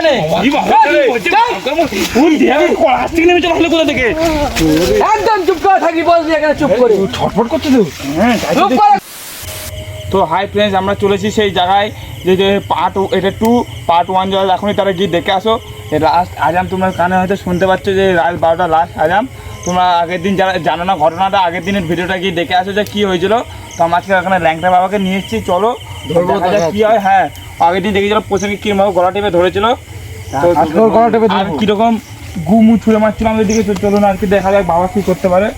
এখানে একদম চুপ করে থাকি বলবি এখানে চুপ করে। ছটফট করছে তো? চুপ করে। তো হাই ফ্রেন্ডস আমরা চলেছি সেই জায়গায় যে যে পার্ট এটা টু পার্ট ওয়ান জল এখনই তারা গিয়ে দেখে আসো। লাস্ট আজাম তোমরা কানে হয়তো শুনতে পাচ্ছ যে রাত বারোটা লাস্ট আজাম। তোমরা আগের দিন যারা জানো না ঘটনাটা আগের দিনের ভিডিওটা গিয়ে দেখে আসো যে কী হয়েছিল। তো আমরা আজকে এখানে ল্যাংটা বাবাকে নিয়ে এসেছি চলো ধরবো কী হয় হ্যাঁ। আগের দিন দেখেছিল পোশাকে কিরমভাবে গলা টেপে ধরেছিল। তো গলা টেপে আর। কীরকম গুমু ছুঁড়ে মারছিল আমাদের দিকে তো চলুন আর কি দেখা যাক বাবা কী করতে পারে।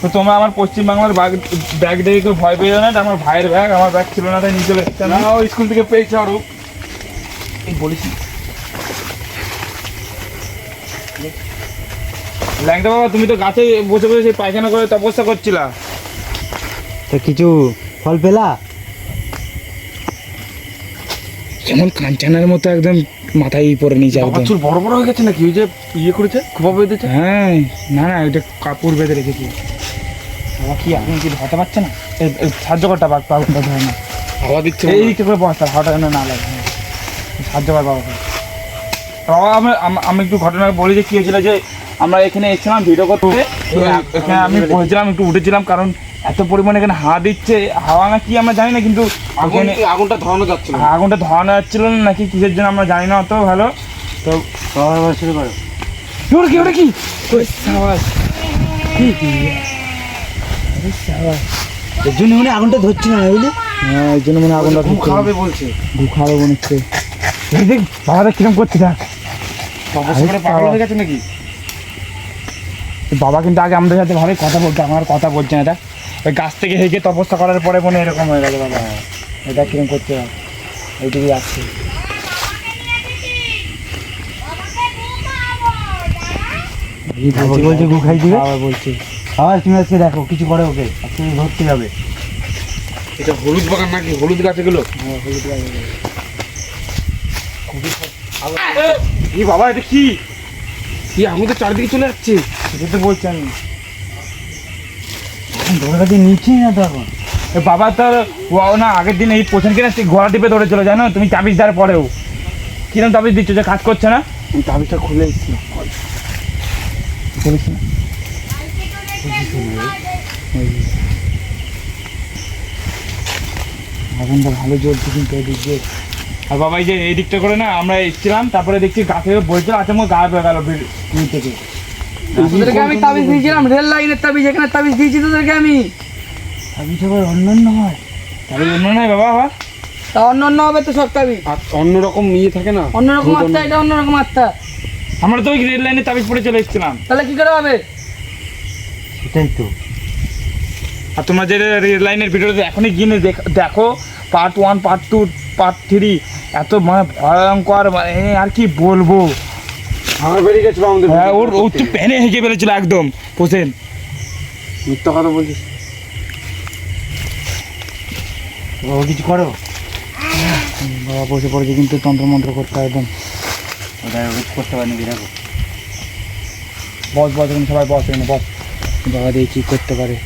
তো তোমরা আমার পশ্চিমবাংলার ব্যাগ ব্যাগ দেখে কেউ ভয় পেয়ে না? আমার ভাইয়ের ব্যাগ আমার ব্যাগ ছিল না তাই নিয়ে চলে এসছে না ও স্কুল থেকে পেয়েছে আরও। এই বলিস। ল্যাংটা বাবা তুমি তো গাছে বসে বসে সেই পায়খানা করে তপস্যা করছিলা। তো কিছু ফল পেলা? কেমন কাঞ্চানের মতো একদম মাথায় পরে নিয়েছে একদম। চুল বড় বড় হয়ে গেছে নাকি? ওই যে ইয়ে করেছে খোপা বেঁধেছে হ্যাঁ না না এটা কাপড় বেঁধে রেখেছি। বাবা কি আপনি কি ধরতে পারছে না? সাহায্য করতে পার পাগলটা ধরে না হাওয়া দিচ্ছে এই দিকটা করে বসতা হাওয়াটা যেন না লাগে। হ্যাঁ। সাহায্য কর বাবাকে। বাবা আমি আমি একটু ঘটনা বলি যে কী হয়েছিল যে আমরা এখানে এসেছিলাম ভিডিও করতে। এখানে আমি বলেছিলাম একটু উঠেছিলাম কারণ এত পরিমাণে এখানে হাওয়া দিচ্ছে হাওয়া না কি আমরা জানি না কিন্তু আগুন আগুনটা ধরানো যাচ্ছে না? আগুনটা ধরানো যাচ্ছিল না নাকি কিসের জন্য আমরা জানি না অত ভালো। তো শুরু করো তোর কি ওটা কি? ওই সাবাস। কি কি? ওই সাবাস। এর জন্য মনে আগুনটা ধরছি না বুঝলি? হ্যাঁ জন্য মনে আগুনটা বলছে। খাবে মনে হচ্ছে। এই দেখ বাবাটা কিরম করছে দেখ। পাগল হয়ে গেছে নাকি? বাবা কিন্তু আগে আমাদের সাথে ভালোই কথা বলতো আমার কথা বলছে না ওই গাছ থেকে হেগে তপস্যা করার পরে মনে এরকম হয়ে গেছে বাবা। এটা কিরম বলছে? গু খাই দিবে বাবা বলছে। আবার তুমি আজকে দেখো কিছু করে ওকে। আজকে ধরতে যাবে। এটা হলুদ বাগান নাকি? হলুদ গাছ এগুলো? কি বাবা এটা কি? কি আগুন তো চারিদিকে চলে যাচ্ছে? সেটা তো বলছি আমি। ধরে কাছে নিচ্ছি না তো এখন। এ বাবা তো ও না আগের দিন এই পোষণ কিনা ঘোড়া টিপে ধরেছিল জানো? তুমি চাবিশ দেওয়ার পরেও। কিরম চাবিশ দিচ্ছ যে কাজ করছে না? আমি চাবিটা খুলে বলিস না। আগুনটা ভালো জ্বলছে কিন্তু এদিক দিয়ে। আর বাবা এই যে এই দিকটা করে না আমরা এসেছিলাম তারপরে দেখছি গা থেকে বলছিল আচ্ছা আমার গা পেয়ে গেল থেকে তোদেরকে আমি তাবিজ দিয়েছিলাম রেল লাইনের তাবিজ এখানে তাবিজ দিয়েছি তোদেরকে আমি। চাবিটা আবার অন্য অন্য হয়? তাহলে অন্য নয় বাবা আবার তা অন্য অন্য হবে তো সব তাবিজ। অন্যরকম ইয়ে থাকে না? অন্যরকম আত্মা এটা অন্যরকম আত্মা। আমরা তো ওই রেল লাইনে তাবিজ পড়ে চলে এসেছিলাম। তাহলে কি করে হবে? সেটাই তো। আর তোমরা যে রেল লাইনের ভিডিওটা এখনই গিয়ে দেখ- দেখো part one part two part three এত মানে ভয়ঙ্কর মানে আর কি বলব? আমার বেরিয়ে গেছিল আমাদের হ্যাঁ ওর ও তো প্যানে হেঁকে একদম পোষেন মিথ্যা কথা বলছিস। ও কিছু করো? বাবা বসে পড়েছে কিন্তু তন্ত্র মন্ত্র করতে একদম। ওটা কিছু করতে পারেনি বস বস এখানে সবাই বস এখানে বস। বাবা দিয়ে কি করতে পারে?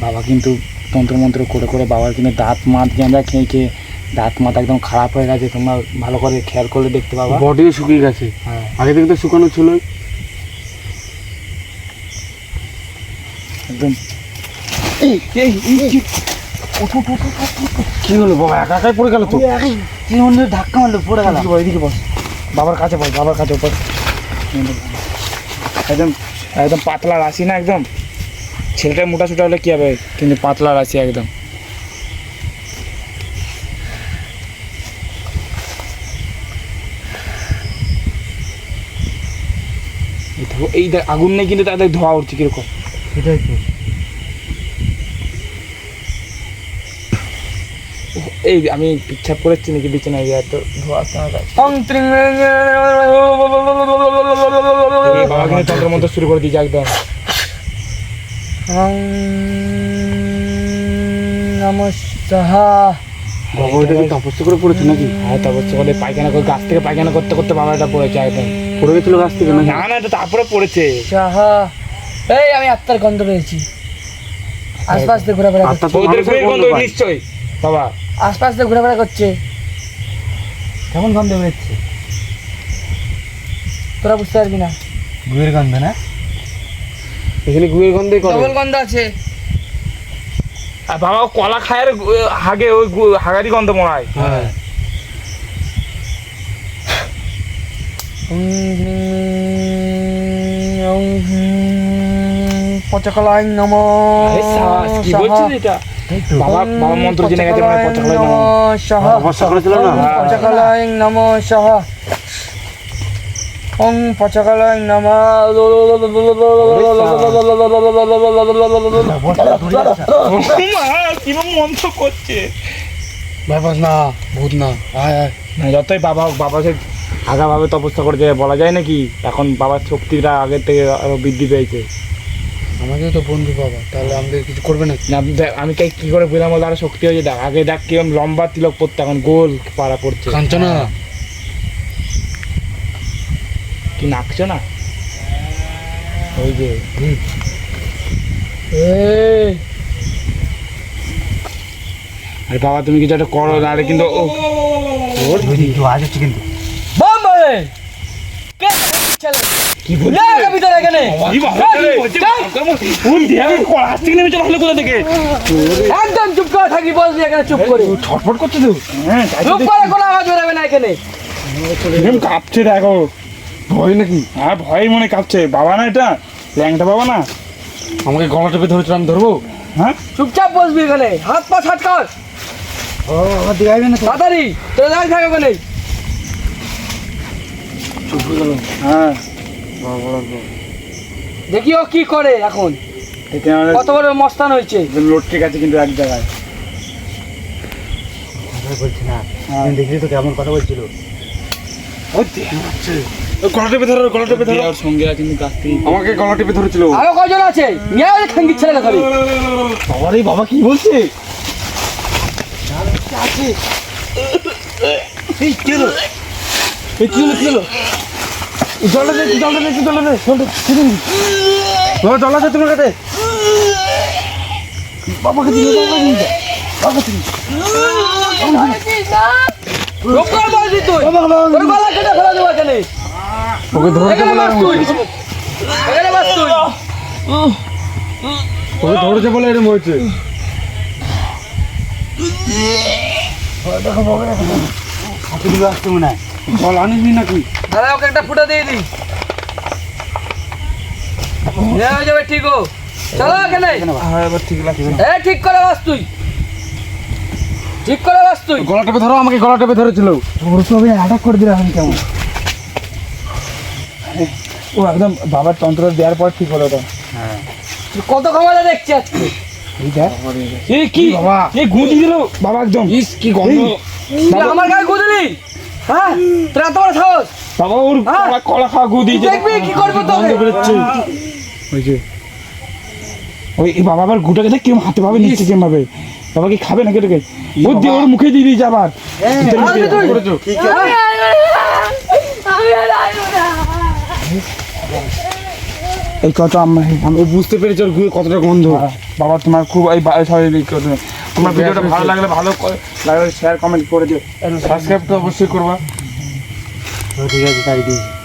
বাবা কিন্তু তন্ত্র মন্ত্র করে করে বাবার কিন্তু দাঁত মাত গেঁজা খেয়ে খেয়ে দাঁত মাত একদম খারাপ হয়ে গেছে তোমরা ভালো করে খেয়াল করলে দেখতে পাবা। বডিও শুকিয়ে গেছে। হ্যাঁ। আগে থেকে তো শুকানো ছিল একদম। কি- কি হলো বাবা একা একাই পড়ে গেল তো? তুই অন্য ধাক্কা মারলো পড়ে গেল। এদিকে বস, বাবার কাছে বস বাবার কাছে বস। একদম একদম পাতলা রাশি না একদম? ছেলেটা মোটা সোটা হলে কি হবে? কিন্তু পাতলা রাশি একদম। এই আগুন নেই কিন্তু তাদের ধোয়া উঠছে কীরকম। সেটাই তো। এই আমি পিচ্ছাপ করেছি নাকি বিছানায় ধোয়া। অং ত্রিং এই বাবা কিন্তু তন্ত্র মন্ত্র শুরু করে দিয়েছে একদম। অং নমঃ সাহা বাবা ওইটা কি তপস্যা করে পড়েছে নাকি? হ্যাঁ তারপর সকালে পায়খানা করে গাছ থেকে পায়খানা করতে করতে বাবাটা পড়েছে একদম। পড়ে গেছিল গাছ থেকে না না এটা তারপরে পড়েছে। সাহা এই আমি আত্মার গন্ধ পেয়েছি। আশপাশ দিয়ে ঘোরাফেরা করছে। গন্ধ। নিশ্চয়ই। বাবা। আশপাশ দিয়ে ঘোরাফেরা করছে। কেমন গন্ধ বেরোচ্ছে তোরা বুঝতে পারবি না। গুয়ের গন্ধ না? এখানে গুয়ের গন্ধই করে। গন্ধ আছে। আর বাবা কলা খায়ের হাগে ওই হাগারি গন্ধ মনে হয়। পচকলাই নম কি বলছিস এটা? বাবা বাবা মন্ত্র জেনে গেছে মানে পচকলাই নম। পচকলাই নম সহ। ওং পচকলাই নম মন্ত্র করছে ব্যাপার না ভূত না আয় আয় যতই বাবা বাবা সে আগাভাবে তপস্যা করেছে বলা যায় নাকি এখন বাবার শক্তিটা আগের থেকে আরও বৃদ্ধি পেয়েছে আমাদের তো বন্ধু বাবা তাহলে আমাদের কিছু করবে না আমি কে কি করে বুঝলাম আরও শক্তি হয়েছে দেখ আগে দেখ কিরম লম্বা তিলক পড়তে এখন গোল পাড়া পড়ছে কাঞ্চনা কি নাচছো না? ওই যে আরে বাবা তুমি কিছু একটা করো কিন্তু ওর আজ হচ্ছে কিন্তু বোম্বে কে ছেলে? কি বলছিস? ভিতরে এখানে। কি বাবা রে? ওই দেখ, কড়া হাত থেকে নেমে চলে আসলে কোথা থেকে একদম চুপ করে থাকি বলবি এখানে চুপ করে। ছটফট করছে তো। তাই তো চুপ করে কোনো আওয়াজ বেরোবে না এখানে। কাঁপছে দেখো। ভয় নাকি? হ্যাঁ ভয় মনে কাঁপছে। বাবা না এটা? ল্যাংটা বাবা না? আমাকে গলা টেপে ধরেছিলাম ধরবো? হ্যাঁ? চুপচাপ বসবি এখানে। হাত পা ছাট কর। ও আসবে না তাড়াতাড়ি তোর দাঁড়িয়ে থাক ওখানে চুপ হয়ে গেল। হ্যাঁ। দেখি ও কি করে এখন। কত বড় মস্তান হয়েছে। লোড ঠিক আছে কিন্তু এক জায়গায়। বলছি না। হ্যাঁ। দেখলি তো কেমন কথা বলছিল? ওই গলা টেপে ধরো গলা টেপে ধরো। ওর সঙ্গে আছে কিন্তু গাছ থেকে আমাকে গলা টেপে ধরেছিল আরও কজন আছে? নিয়ে আয় খাঙ্গি ছেলে ধরে বাবারে বাবা কি বলছে? এই কি হলো? এই কি হলো কি হলো? জলটা দে জলটা দে জলটা দে জলটা ও জল আছে তোমার কাছে? বাবাকে দিলে বাবাকে দিলে বাবাকে দিলে রোকর বলছি তুই। তোর গলা কেটে ফেলা দেবো এখানে। ওকে ধরতে বলে ওকে ধরতে বলে এরকম হয়েছে। হাতে দিবে আসতে জল আনিসনি নাকি? দাদা ওকে একটা ফুটা দিয়ে দিই। হয়ে যাবে ঠিক ও চলো এখানে। ঠিক লাগছে। এ ঠিক করে বাস তুই। ঠিক করে বাস তুই। গলা টেপে ধরো আমাকে গলা টেপে ধরেছিল। ওর তো আমি অ্যাটাক করে দিলাম আমি কেমন? ও একদম বাবার তন্ত্র দেওয়ার পর ঠিক হলো তো হ্যাঁ। কত ক্ষমতা দেখছি আজকে? এই দেখ। এই কি? বাবা? এই গুঁজি দিল বাবা একদম। ইস কি গন্ধ। আমার গায়ে গুদলি হ্যাঁ? তোর এত বড় সাহস? বাবা ওর হ্যাঁ? কলা কলা খাওয়া গু দেখবি কি করব তোকে। ওই যে। ওই বাবা আবার গুটাকে দেখ কেমন হাতে পাবে নিচ্ছে কেমন ভাবে বাবা কি খাবে নাকি এটাকে ও দিয়ে ওর মুখে দিয়ে দিয়েছে আবার। এই কত আমি বুঝতে পেরেছি ওর গুয়ে কতটা গন্ধ। বাবা তোমার খুব এই এই তোমার ভিডিওটা ভালো লাগলে ভালো করে- লাগলে শেয়ার কমেন্ট করে দিও। সাবস্ক্রাইব তো অবশ্যই করবা। ঠিক আছে তাই দিয়েছি।